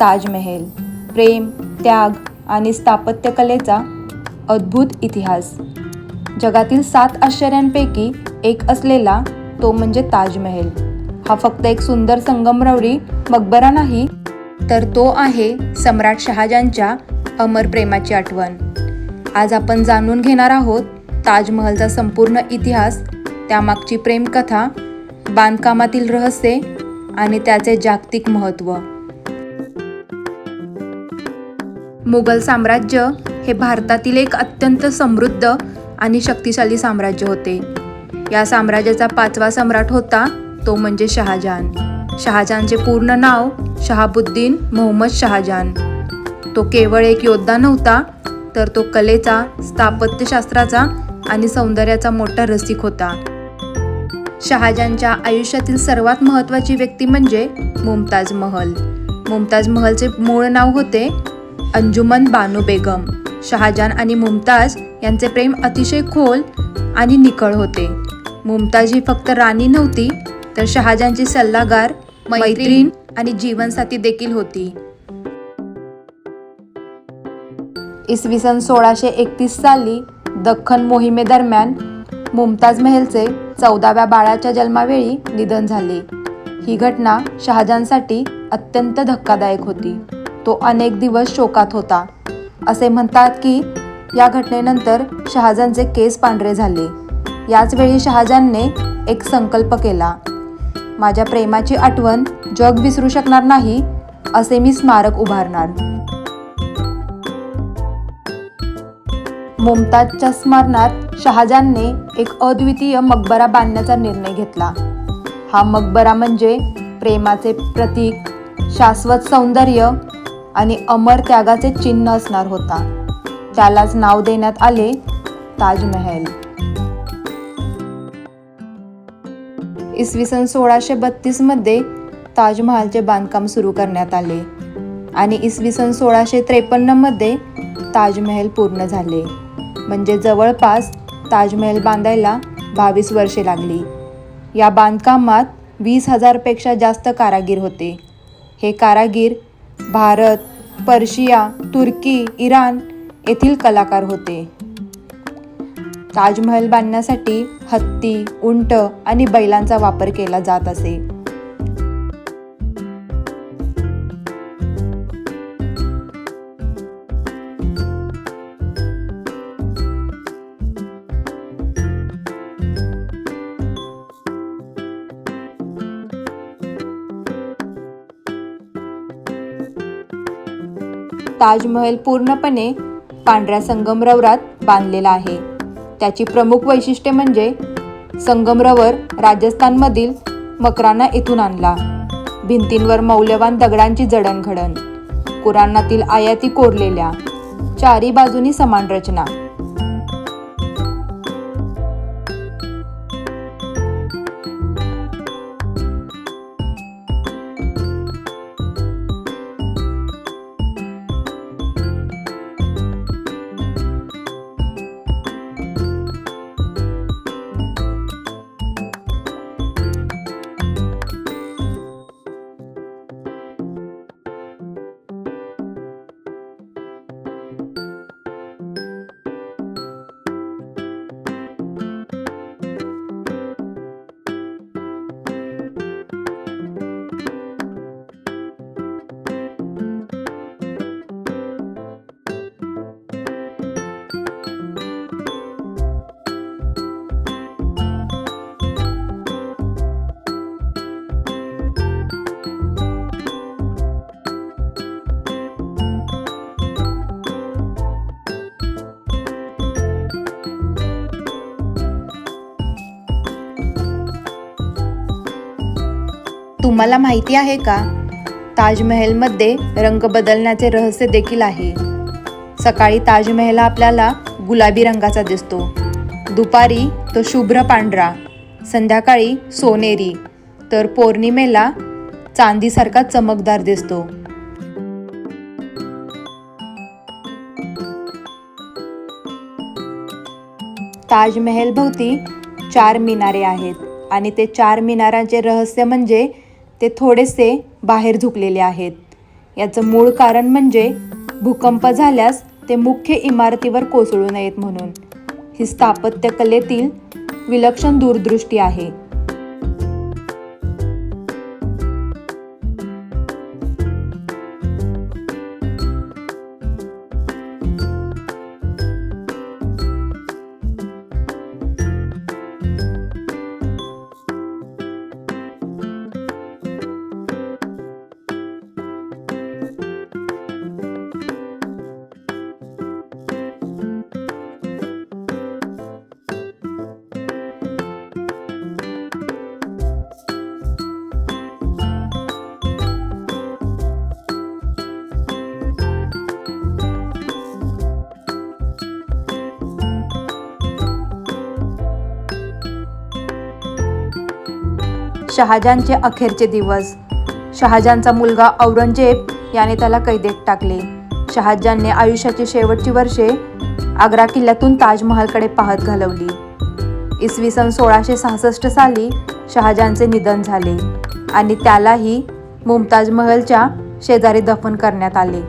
ताजमहेल प्रेम त्याग आणि स्थापत्यकलेचा अद्भुत इतिहास. जगातील सात आश्चर्यांपैकी एक असलेला तो म्हणजे ताजमहेल. हा फक्त एक सुंदर संगमरवरी मकबरा नाही तर तो आहे सम्राट शहाजांच्या अमर प्रेमाची आठवण. आज आपण जाणून घेणार आहोत ताजमहलचा संपूर्ण इतिहास त्यामागची प्रेमकथा बांधकामातील रहस्ये आणि त्याचे जागतिक महत्त्व. मुघल साम्राज्य हे भारतातील एक अत्यंत समृद्ध आणि शक्तिशाली साम्राज्य होते. या साम्राज्याचा पाचवा सम्राट होता तो म्हणजे शहाजहान. शहाजहानचे पूर्ण नाव शहाबुद्दीन मोहम्मद शहाजहान. तो केवळ एक योद्धा नव्हता तर तो कलेचा स्थापत्यशास्त्राचा आणि सौंदर्याचा मोठा रसिक होता. शहाजहानच्या आयुष्यातील सर्वात महत्त्वाची व्यक्ती म्हणजे मुमताज महल. मुमताज महलचे मूळ नाव होते अंजुमन बानू बेगम शहाजहान आणि मुमताज यांचे प्रेम अतिशय खोल आणि निकळ होते. मुमताज ही फक्त राणी नव्हती तर शहाजानची सल्लागार मैत्रीण आणि जीवनसाथी देखील होती. इसवी सन सोळाशे एकतीस साली दख्खन मोहिमेदरम्यान मुमताज महलचे चौदाव्या बाळाच्या जन्मावेळी निधन झाले. ही घटना शहाजानसाठी अत्यंत धक्कादायक होती. तो अनेक दिवस शोकात होता. असे म्हणतात की या घटनेनंतर शहाजहानचे केस पांढरे झाले. याचवेळी वेळी एक संकल्प केला. माझ्या प्रेमाची आठवण जग विसरू शकणार नाही असे मी स्मारक उभारणार मुमताजच्या स्मरणात शहाजहानने एक अद्वितीय मकबरा बांधण्याचा निर्णय घेतला. हा मकबरा म्हणजे प्रेमाचे प्रतीक शाश्वत सौंदर्य आणि अमर त्यागाचे चिन्ह असणार होता. त्यालाच नाव देण्यात आले ताजमहल. इसवी सन सोळाशे बत्तीसमध्ये ताजमहालचे बांधकाम सुरू करण्यात आले आणि इसवी सन सोळाशे त्रेपन्नमध्ये ताजमहल पूर्ण झाले. म्हणजे जवळपास ताजमहल बांधायला बावीस वर्षे लागली. या बांधकामात वीस हजारपेक्षा जास्त कारागीर होते. हे कारागीर भारत पर्शिया तुर्की इराण येथील कलाकार होते. ताजमहल बांधण्यासाठी हत्ती उंट आणि बैलांचा वापर केला जात असे. ताजमहल पूर्णपणे पांढऱ्या संगमरवरात बांधलेला आहे. त्याची प्रमुख वैशिष्ट्ये म्हणजे संगमरवर राजस्थानमधील मकराना येथून आणला. भिंतींवर मौल्यवान दगडांची जडणघडण कुराणातील आयाती कोरलेल्या चारी बाजूनी समान रचना तुम्हाला माहिती आहे का? ताजमहलमध्ये रंग बदलण्याचे रहस्य देखील आहे. सकाळी ताजमहल आपल्याला गुलाबी रंगाचा दिसतो. दुपारी तो शुभ्र पांढरा संध्याकाळी सोनेरी तर पौर्णिमेला चांदीसारखा चमकदार दिसतो. ताजमहल भोवती चार मिनारे आहेत आणि ते चार मिनारांचे रहस्य म्हणजे ते थोडेसे बाहेर झुकलेले आहेत. याचं मूळ कारण म्हणजे भूकंप झाल्यास ते मुख्य इमारतीवर कोसळू नयेत म्हणून. ही स्थापत्यकलेतील विलक्षण दूरदृष्टी आहे. शहाजानचे अखेरचे दिवस. शहाजानचा मुलगा औरंगजेब याने त्याला कैदेत टाकले. शहाजहानने आयुष्याची शेवटची वर्षे आग्रा किल्ल्यातून ताजमहलकडे पाहत घालवली. इसवी सन सोळाशे सहासष्ट साली शहाजानचे निधन झाले आणि त्यालाही मुमताज महलच्या शेजारी दफन करण्यात आले.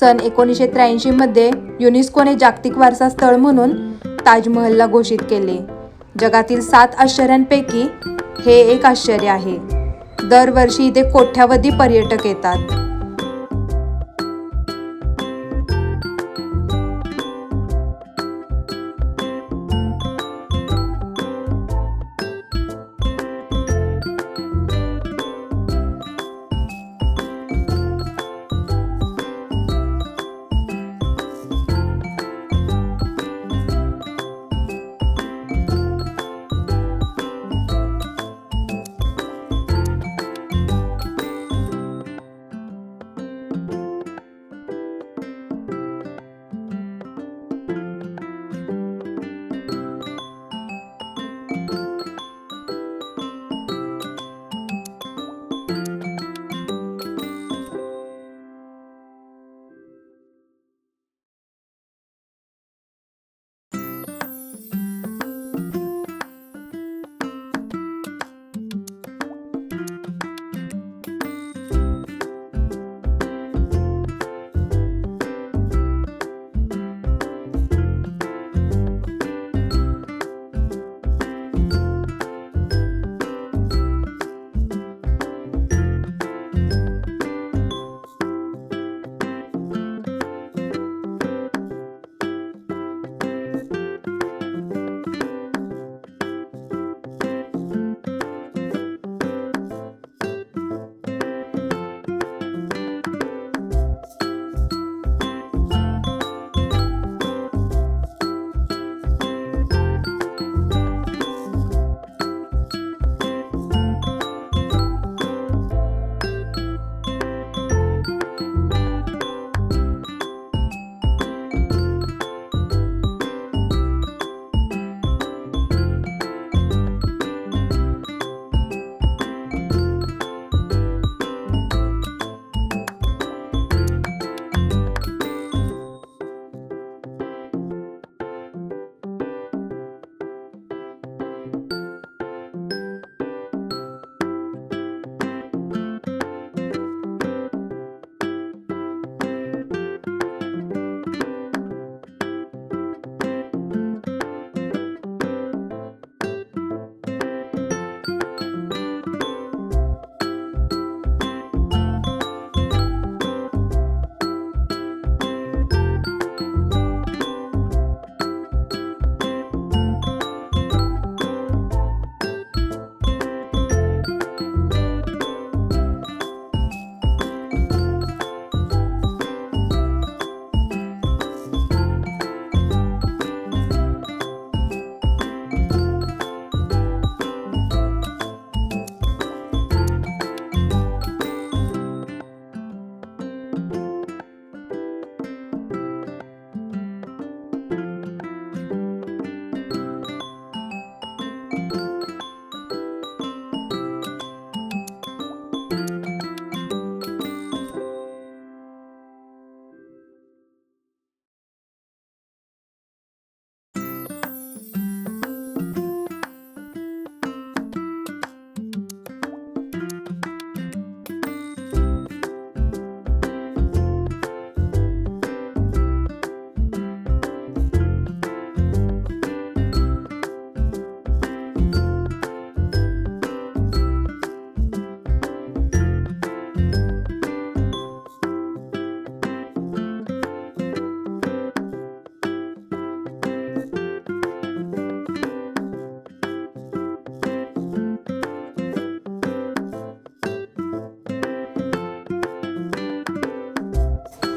सन एकोणीसशे त्र्याऐंशीमध्ये युनेस्कोने जागतिक वारसा स्थळ म्हणून ताजमहलला घोषित केले. जगातील सात आश्चर्यांपैकी हे एक आश्चर्य आहे. दरवर्षी इथे कोट्यावधी पर्यटक येतात.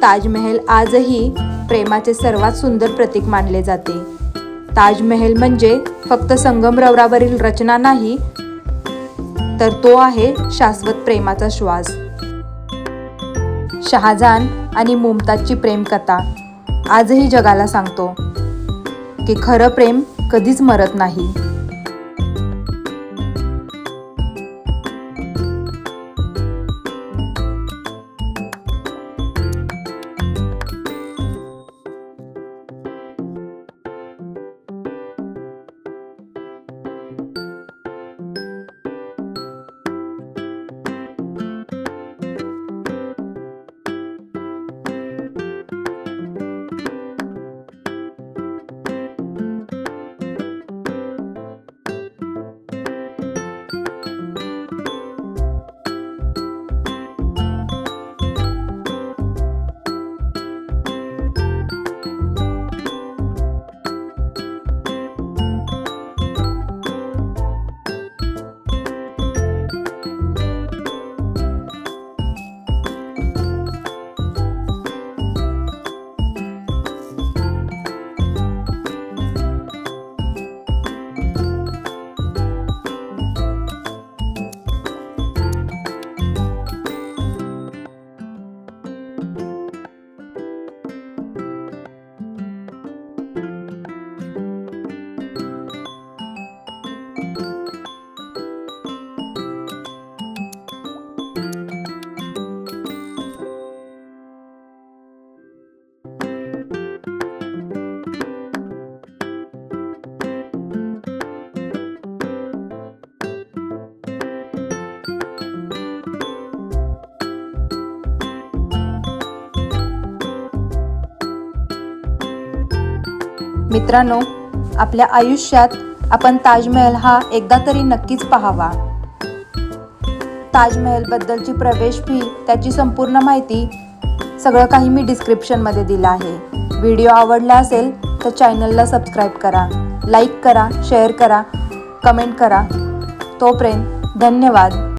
ताजमहल आजही प्रेमाचे सर्वात सुंदर प्रतीक मानले जाते. ताजमहल म्हणजे फक्त संगमरवरावरील रचना नाही तर तो आहे शाश्वत प्रेमाचा श्वास. शहाजहान आणि मुमताजची प्रेमकथा आजही जगाला सांगतो की खरं प्रेम कधीच मरत नाही. मित्रांनो आपल्या आयुष्यात आपण ताजमहल हा एकदा तरी नक्कीच पाहावा. ताजमहलबद्दलची प्रवेश फी त्याची संपूर्ण माहिती सगळं काही मी डिस्क्रिप्शनमध्ये दिलं आहे. व्हिडिओ आवडला असेल तर चॅनलला सबस्क्राईब करा लाईक करा शेअर करा कमेंट करा. तोपर्यंत धन्यवाद.